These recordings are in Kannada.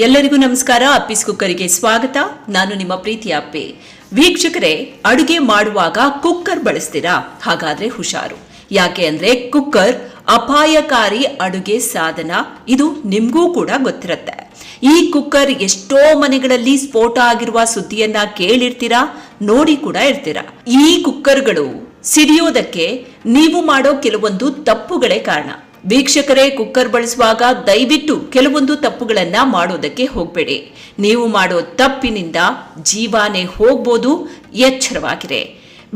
ಎಲ್ಲರಿಗೂ ನಮಸ್ಕಾರ. ಅಪ್ಪಿಸ್ ಕುಕ್ಕರಿಗೆ ಸ್ವಾಗತ. ನಾನು ನಿಮ್ಮ ಪ್ರೀತಿ ಅಪ್ಪಿ. ವೀಕ್ಷಕರೇ, ಅಡುಗೆ ಮಾಡುವಾಗ ಕುಕ್ಕರ್ ಬಳಸ್ತೀರಾ? ಹಾಗಾದ್ರೆ ಹುಷಾರು. ಯಾಕೆ ಅಂದ್ರೆ ಕುಕ್ಕರ್ ಅಪಾಯಕಾರಿ ಅಡುಗೆ ಸಾಧನ. ಇದು ನಿಮಗೂ ಕೂಡ ಗೊತ್ತಿರುತ್ತೆ. ಈ ಕುಕ್ಕರ್ ಎಷ್ಟೋ ಮನೆಗಳಲ್ಲಿ ಸ್ಫೋಟ ಆಗಿರುವ ಸುದ್ದಿಯನ್ನ ಕೇಳಿರ್ತೀರಾ? ನೋಡಿ ಕೂಡ ಇರ್ತೀರಾ. ಈ ಕುಕ್ಕರ್ಗಳು ಸಿಡಿಯೋದಕ್ಕೆ ನೀವು ಮಾಡೋ ಕೆಲವೊಂದು ತಪ್ಪುಗಳೇ ಕಾರಣ. ವೀಕ್ಷಕರೇ, ಕುಕ್ಕರ್ ಬಳಸುವಾಗ ದಯವಿಟ್ಟು ಕೆಲವೊಂದು ತಪ್ಪುಗಳನ್ನು ಮಾಡೋದಕ್ಕೆ ಹೋಗಬೇಡಿ. ನೀವು ಮಾಡೋ ತಪ್ಪಿನಿಂದ ಜೀವಾನೇ ಹೋಗ್ಬೋದು ಎಚ್ಚರವಾಗಿರೆ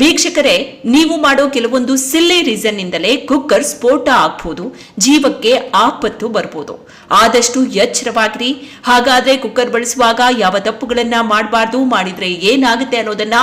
ವೀಕ್ಷಕರೇ, ನೀವು ಮಾಡೋ ಕೆಲವೊಂದು ಸಿಲ್ಲಿ ರೀಸನ್ ಇಂದಲೇ ಕುಕ್ಕರ್ ಸ್ಫೋಟ ಆಗ್ಬೋದು, ಜೀವಕ್ಕೆ ಆಪತ್ತು ಬರ್ಬೋದು. ಆದಷ್ಟು ಎಚ್ಚರವಾಗಿರಿ. ಹಾಗಾದ್ರೆ ಕುಕ್ಕರ್ ಬಳಸುವಾಗ ಯಾವ ತಪ್ಪುಗಳನ್ನು ಮಾಡಬಾರ್ದು, ಮಾಡಿದ್ರೆ ಏನಾಗುತ್ತೆ ಅನ್ನೋದನ್ನ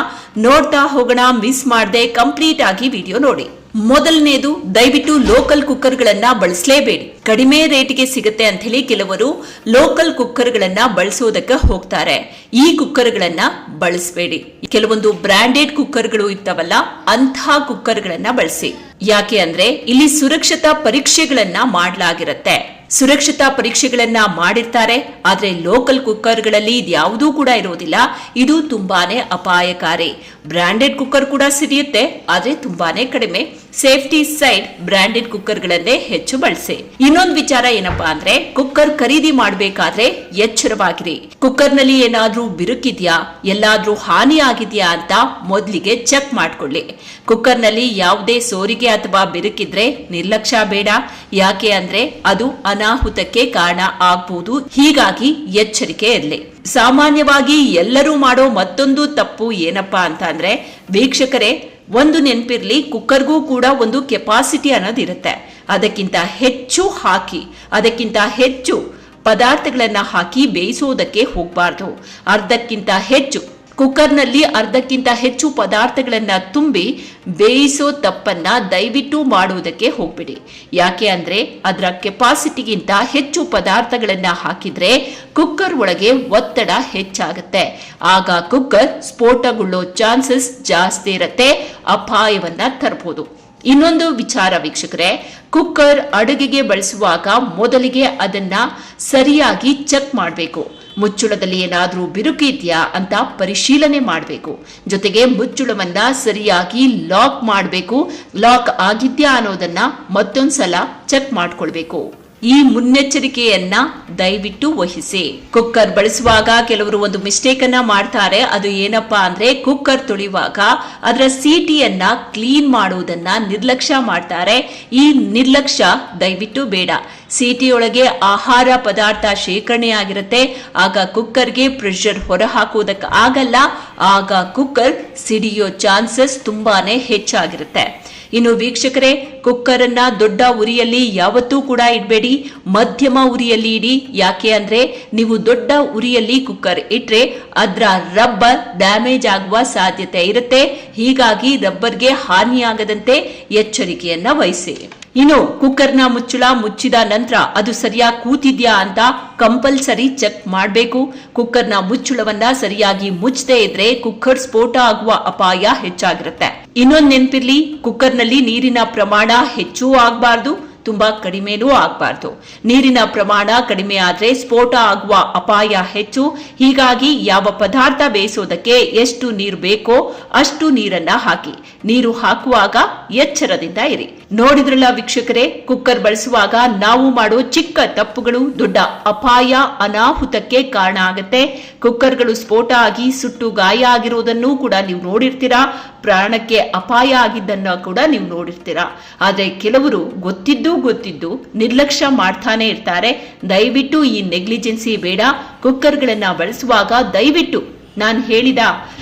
ನೋಡ್ತಾ ಹೋಗೋಣ ಮಿಸ್ ಮಾಡದೆ ಕಂಪ್ಲೀಟ್ ಆಗಿ ವಿಡಿಯೋ ನೋಡಿ. ಮೊದಲನೇದು, ದಯವಿಟ್ಟು ಲೋಕಲ್ ಕುಕ್ಕರ್ಗಳನ್ನ ಬಳಸಲೇಬೇಡಿ. ಕಡಿಮೆ ರೇಟಿಗೆ ಸಿಗುತ್ತೆ ಅಂತ ಹೇಳಿ ಕೆಲವರು ಲೋಕಲ್ ಕುಕ್ಕರ್ಗಳನ್ನ ಬಳಸೋದಕ್ಕೆ ಹೋಗ್ತಾರೆ. ಈ ಕುಕ್ಕರ್ಗಳನ್ನ ಬಳಸಬೇಡಿ. ಕೆಲವೊಂದು ಬ್ರಾಂಡೆಡ್ ಕುಕ್ಕರ್ಗಳು ಇರ್ತಾವಲ್ಲ ಅಂತಹ ಕುಕ್ಕರ್ಗಳನ್ನ ಬಳಸಿ. ಯಾಕೆ ಅಂದ್ರೆ, ಇಲ್ಲಿ ಸುರಕ್ಷತಾ ಪರೀಕ್ಷೆಗಳನ್ನ ಮಾಡಲಾಗಿರುತ್ತೆ. ಸುರಕ್ಷತಾ ಪರೀಕ್ಷೆಗಳನ್ನ ಮಾಡಿರ್ತಾರೆ, ಆದ್ರೆ ಲೋಕಲ್ ಕುಕ್ಕರ್ಗಳಲ್ಲಿ ಇದ್ಯಾವುದೂ ಕೂಡ ಇರೋದಿಲ್ಲ. ಇದು ತುಂಬಾನೇ ಅಪಾಯಕಾರಿ. ಬ್ರಾಂಡೆಡ್ ಕುಕ್ಕರ್ ಕೂಡ ಸಿಡಿಯುತ್ತೆ ಆದ್ರೆ ತುಂಬಾನೇ ಕಡಿಮೆ. ಸೇಫ್ಟಿ ಸೈಡ್ ಬ್ರಾಂಡೆಡ್ ಕುಕ್ಕರ್ಗಳನ್ನೇ ಹೆಚ್ಚು ಬಳಸಿ. ಇನ್ನೊಂದು ವಿಚಾರ ಏನಪ್ಪಾ ಅಂದ್ರೆ, ಕುಕ್ಕರ್ ಖರೀದಿ ಮಾಡಬೇಕಾದ್ರೆ ಎಚ್ಚರವಾಗಿರಿ ಕುಕ್ಕರ್ನಲ್ಲಿ ಏನಾದ್ರೂ ಬಿರುಕಿದ್ಯಾ, ಎಲ್ಲಾದ್ರೂ ಹಾನಿ ಆಗಿದ್ಯಾ ಅಂತ ಮೊದಲಿಗೆ ಚೆಕ್ ಮಾಡ್ಕೊಳ್ಳಿ. ಕುಕ್ಕರ್ನಲ್ಲಿ ಯಾವುದೇ ಸೋರಿಗೆ ಅಥವಾ ಬಿರುಕಿದ್ರೆ ನಿರ್ಲಕ್ಷ್ಯ ಬೇಡ. ಯಾಕೆ ಅಂದ್ರೆ ಅದು ಅನಾಹುತಕ್ಕೆ ಕಾರಣ ಆಗ್ಬಹುದು ಹೀಗಾಗಿ ಎಚ್ಚರಿಕೆ ಇರಲಿ. ಸಾಮಾನ್ಯವಾಗಿ ಎಲ್ಲರೂ ಮಾಡೋ ಮತ್ತೊಂದು ತಪ್ಪು ಏನಪ್ಪಾ ಅಂತ ಅಂದ್ರೆ, ವೀಕ್ಷಕರೇ ಒಂದು ನೆನಪಿರ್ಲಿ, ಕುಕ್ಕರ್ಗೂ ಕೂಡ ಒಂದು ಕೆಪಾಸಿಟಿ ಅನ್ನೋದಿರುತ್ತೆ ಅದಕ್ಕಿಂತ ಹೆಚ್ಚು ಹಾಕಿ, ಅದಕ್ಕಿಂತ ಹೆಚ್ಚು ಪದಾರ್ಥಗಳನ್ನು ಹಾಕಿ ಬೇಯಿಸೋದಕ್ಕೆ ಹೋಗಬಾರ್ದು. ಅರ್ಧಕ್ಕಿಂತ ಹೆಚ್ಚು ಕುಕ್ಕರ್ನಲ್ಲಿ ಅರ್ಧಕ್ಕಿಂತ ಹೆಚ್ಚು ಪದಾರ್ಥಗಳನ್ನು ತುಂಬಿ ಬೇಯಿಸೋ ತಪ್ಪನ್ನ ದಯವಿಟ್ಟು ಮಾಡುವುದಕ್ಕೆ ಹೋಗ್ಬಿಡಿ. ಯಾಕೆ ಅಂದರೆ ಅದರ ಕೆಪಾಸಿಟಿಗಿಂತ ಹೆಚ್ಚು ಪದಾರ್ಥಗಳನ್ನು ಹಾಕಿದ್ರೆ ಕುಕ್ಕರ್ ಒಳಗೆ ಒತ್ತಡ ಹೆಚ್ಚಾಗುತ್ತೆ. ಆಗ ಕುಕ್ಕರ್ ಸ್ಫೋಟಗೊಳ್ಳೋ ಚಾನ್ಸಸ್ ಜಾಸ್ತಿ ಇರುತ್ತೆ, ಅಪಾಯವನ್ನ ತರಬಹುದು ಇನ್ನೊಂದು ವಿಚಾರ ವೀಕ್ಷಕರೇ, ಕುಕ್ಕರ್ ಅಡುಗೆಗೆ ಬಳಸುವಾಗ ಮೊದಲಿಗೆ ಅದನ್ನ ಸರಿಯಾಗಿ ಚೆಕ್ ಮಾಡಬೇಕು. ಮುಚ್ಚುಳದಲ್ಲಿ ಏನಾದರೂ ಬಿರುಕು ಇದೆಯಾ ಅಂತ ಪರಿಶೀಲನೆ ಮಾಡಬೇಕು. ಜೊತೆಗೆ ಮುಚ್ಚುಳವನ್ನ ಸರಿಯಾಗಿ ಲಾಕ್ ಮಾಡಬೇಕು. ಲಾಕ್ ಆಗಿದ್ಯಾ ಅನ್ನೋದನ್ನ ಮತ್ತೊಂದ್ಸಲ ಚೆಕ್ ಮಾಡ್ಕೊಳ್ಬೇಕು. ಈ ಮುನ್ನೆಚ್ಚರಿಕೆಯನ್ನ ದಯವಿಟ್ಟು ವಹಿಸಿ. ಕುಕ್ಕರ್ ಬಳಸುವಾಗ ಕೆಲವರು ಒಂದು ಮಿಸ್ಟೇಕ್ ಅನ್ನ ಮಾಡ್ತಾರೆ, ಅದು ಏನಪ್ಪಾ ಅಂದ್ರೆ ಕುಕ್ಕರ್ ತುಳಿಯುವಾಗ ಅದರ ಸೀಟಿಯನ್ನ ಕ್ಲೀನ್ ಮಾಡುವುದನ್ನ ನಿರ್ಲಕ್ಷ್ಯ ಮಾಡ್ತಾರೆ. ಈ ನಿರ್ಲಕ್ಷ್ಯ ದಯವಿಟ್ಟು ಬೇಡ. ಸೀಟಿಯೊಳಗೆ ಆಹಾರ ಪದಾರ್ಥ ಶೇಖರಣೆ ಆಗಿರುತ್ತೆ ಆಗ ಕುಕ್ಕರ್ಗೆ ಪ್ರೆಷರ್ ಹೊರ ಹಾಕುವುದಕ್ಕೆ ಆಗಲ್ಲ ಆಗ ಕುಕ್ಕರ್ ಸಿಡಿಯೋ ಚಾನ್ಸಸ್ ತುಂಬಾನೇ ಹೆಚ್ಚಾಗಿರುತ್ತೆ. ಇನ್ನು ವೀಕ್ಷಕರೇ ಕುಕ್ಕರ್ ಅನ್ನ ದೊಡ್ಡ ಉರಿಯಲ್ಲಿ ಯಾವತ್ತೂ ಕೂಡ ಇಡಬೇಡಿ, ಮಧ್ಯಮ ಉರಿಯಲ್ಲಿ ಇಡಿ. ಯಾಕೆ ಅಂದ್ರೆ ನೀವು ದೊಡ್ಡ ಉರಿಯಲ್ಲಿ ಕುಕ್ಕರ್ ಇಟ್ರೆ ಅದರ ರಬ್ಬರ್ ಡ್ಯಾಮೇಜ್ ಆಗುವ ಸಾಧ್ಯತೆ ಇರುತ್ತೆ. ಹೀಗಾಗಿ ರಬ್ಬರ್ಗೆ ಹಾನಿಯಾಗದಂತೆ ಎಚ್ಚರಿಕೆಯನ್ನ ವಹಿಸಿ. ಇನ್ನು ಕುಕ್ಕರ್ನ ಮುಚ್ಚಳ ಮುಚ್ಚಿದ ನಂತರ ಅದು ಸರಿಯಾಗಿ ಕೂತಿದ್ಯಾ ಅಂತ ಕಂಪಲ್ಸರಿ ಚೆಕ್ ಮಾಡಬೇಕು. ಕುಕ್ಕರ್ನ ಮುಚ್ಚಳವನ್ನ ಸರಿಯಾಗಿ ಮುಚ್ಚದೇ ಇದ್ರೆ ಕುಕ್ಕರ್ ಸ್ಫೋಟ ಆಗುವ ಅಪಾಯ ಹೆಚ್ಚಾಗಿರುತ್ತೆ. ಇನ್ನೊಂದು ನೆನಪಿರ್ಲಿ ಕುಕ್ಕರ್ನಲ್ಲಿ ನೀರಿನ ಪ್ರಮಾಣ ಹೆಚ್ಚು ಆಗಬಾರ್ದು, ತುಂಬಾ ಕಡಿಮೆನೂ ಆಗಬಾರ್ದು. ನೀರಿನ ಪ್ರಮಾಣ ಕಡಿಮೆ ಆದರೆ ಸ್ಫೋಟ ಆಗುವ ಅಪಾಯ ಹೆಚ್ಚು. ಹೀಗಾಗಿ ಯಾವ ಪದಾರ್ಥ ಬೇಯಿಸೋದಕ್ಕೆ ಎಷ್ಟು ನೀರು ಬೇಕೋ ಅಷ್ಟು ನೀರನ್ನ ಹಾಕಿ. ನೀರು ಹಾಕುವಾಗ ಎಚ್ಚರದಿಂದ ಇರಿ. ನೋಡಿದ್ರಲ್ಲ ವೀಕ್ಷಕರೇ, ಕುಕ್ಕರ್ ಬಳಸುವಾಗ ನಾವು ಮಾಡೋ ಚಿಕ್ಕ ತಪ್ಪುಗಳು ದೊಡ್ಡ ಅಪಾಯ, ಅನಾಹುತಕ್ಕೆ ಕಾರಣ ಆಗತ್ತೆ. ಕುಕ್ಕರ್ಗಳು ಸ್ಫೋಟ ಆಗಿ ಸುಟ್ಟು ಗಾಯ ಆಗಿರುವುದನ್ನು ಕೂಡ ನೀವು ನೋಡಿರ್ತೀರಾ. ಪ್ರಾಣಕ್ಕೆ ಅಪಾಯ ಆಗಿದ್ದನ್ನ ಕೂಡ ನೀವು ನೋಡಿರ್ತೀರಾ. ಆದರೆ ಕೆಲವರು ಗೊತ್ತಿದ್ದು ಗೊತ್ತಿದ್ದು ನಿರ್ಲಕ್ಷ್ಯ ಮಾಡ್ತಾನೆ ಇರ್ತಾರೆ. ದಯವಿಟ್ಟು ಈ ನೆಗ್ಲಿಜೆನ್ಸಿ ಬೇಡ. ಕುಕ್ಕರ್ಗಳನ್ನ ಬಳಸುವಾಗ ದಯವಿಟ್ಟು ನಾನು ಹೇಳಿದ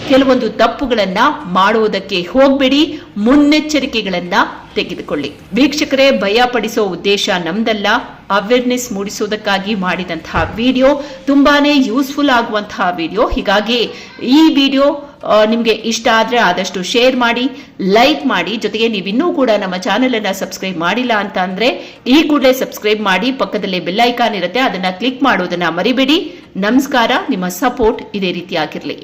ಕೆಲವೊಂದು ತಪ್ಪುಗಳನ್ನ ಮಾಡುವುದಕ್ಕೆ ಹೋಗ್ಬೇಡಿ, ಮುನ್ನೆಚ್ಚರಿಕೆಗಳನ್ನ ತೆಗೆದುಕೊಳ್ಳಿ. ವೀಕ್ಷಕರೇ ಭಯ ಪಡಿಸೋ ಉದ್ದೇಶ ನಮ್ದಲ್ಲ. ಅವೇರ್ನೆಸ್ ಮೂಡಿಸೋದಕ್ಕಾಗಿ ಮಾಡಿದಂತಹ ವಿಡಿಯೋ ತುಂಬಾನೇ ಯೂಸ್ಫುಲ್ ಆಗುವಂತಹ ವಿಡಿಯೋ ಹೀಗಾಗಿ ಈ ವಿಡಿಯೋ ನಿಮಗೆ ಇಷ್ಟ ಆದರೆ ಆದಷ್ಟು ಶೇರ್ ಮಾಡಿ ಲೈಕ್ ಮಾಡಿ. ಜೊತೆಗೆ ನೀವಿನ್ನೂ ಕೂಡ ನಮ್ಮ ಚಾನೆಲ್ ಅನ್ನ ಸಬ್ಸ್ಕ್ರೈಬ್ ಮಾಡಿಲ್ಲ ಅಂತ ಅಂದ್ರೆ, ಈ ಕೂಡಲೇ ಸಬ್ಸ್ಕ್ರೈಬ್ ಮಾಡಿ. ಪಕ್ಕದಲ್ಲೇ ಬೆಲ್ ಐಕಾನ್ ಇರುತ್ತೆ, ಅದನ್ನ ಕ್ಲಿಕ್ ಮಾಡೋದನ್ನ ಮರಿಬೇಡಿ. ನಮಸ್ಕಾರ ನಿಮ್ಮ ಸಪೋರ್ಟ್ ಇದೇ ರೀತಿ ಆಗಿರಲಿ.